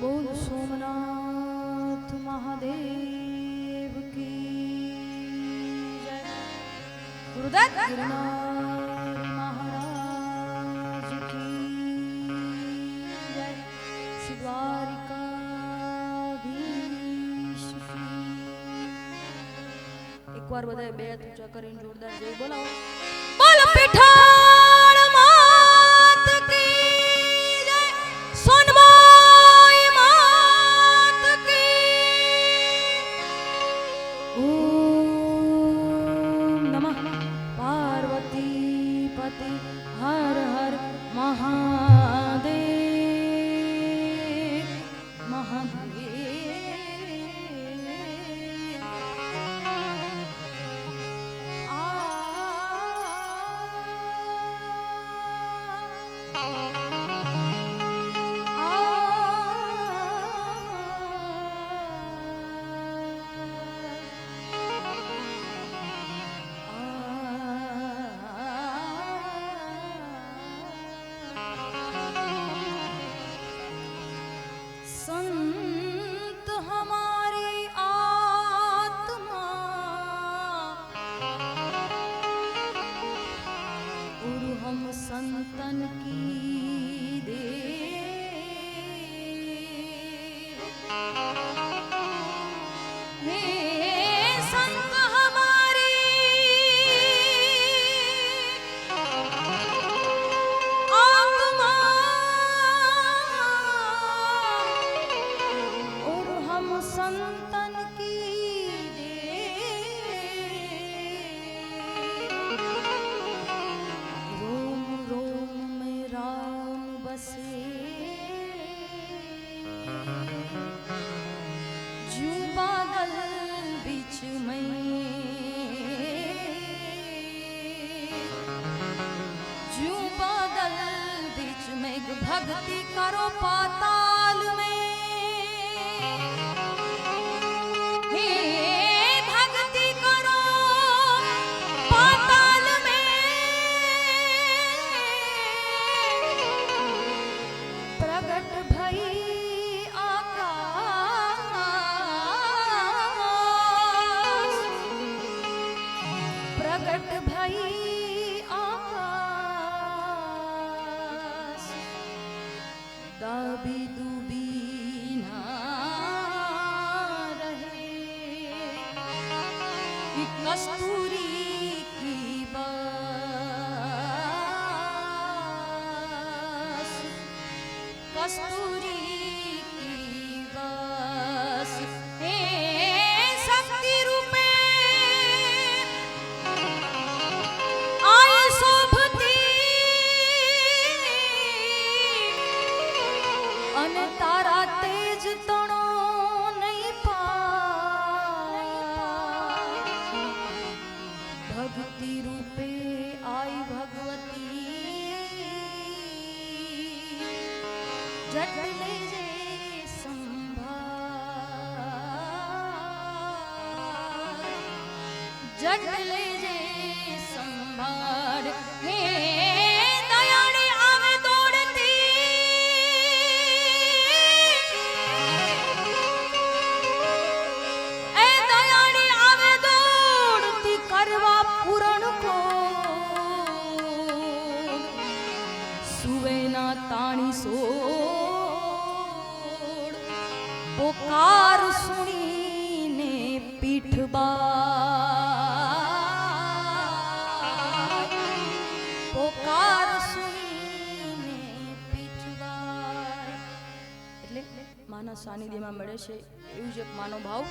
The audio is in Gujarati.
બોલ સોમનાથ મહાદેવ કી ગુરુદત્ત મહારાજ કી એકવાર બધાએ બે ઊંચા કરીને જોરદાર જય બોલાવો બોલો પીઠાણ Yeah. બસે જુબાગલ બીચ મેં જુબાગલ બીચ મેં ભક્તિ કરો પાતા दाबी दुबी ना रहे कि તારા તેજ તણો નહીં ભક્તિ રૂપે આઈ ભગવતી. જટ લેજે સંભાળ. જટ લેજે સંભાળ. હે સુવેના તાણી સોડ પોકાર સુણીને પીઠ બા એટલે માના સાનિધ્યમાં મળે છે એવું જ એક માનો ભાવ.